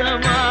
chamar.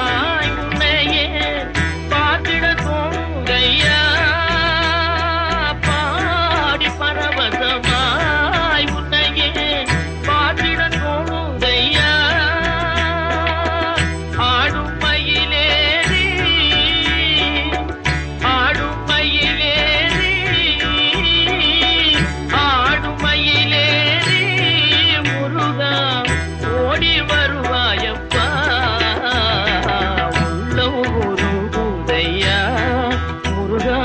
ஒரு உதையா முருகா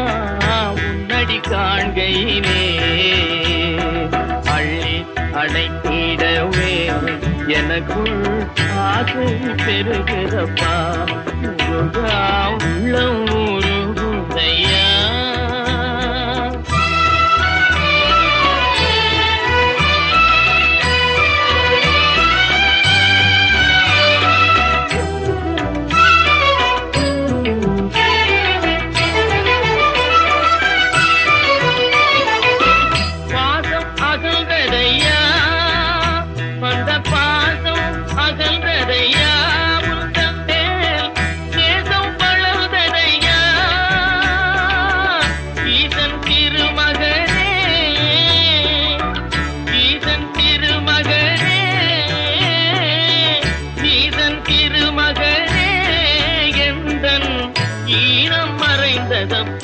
உன்னடி காண்கையினே அள்ளி அடைத்திடவே எனக்குள் ஆசை சந்ததம்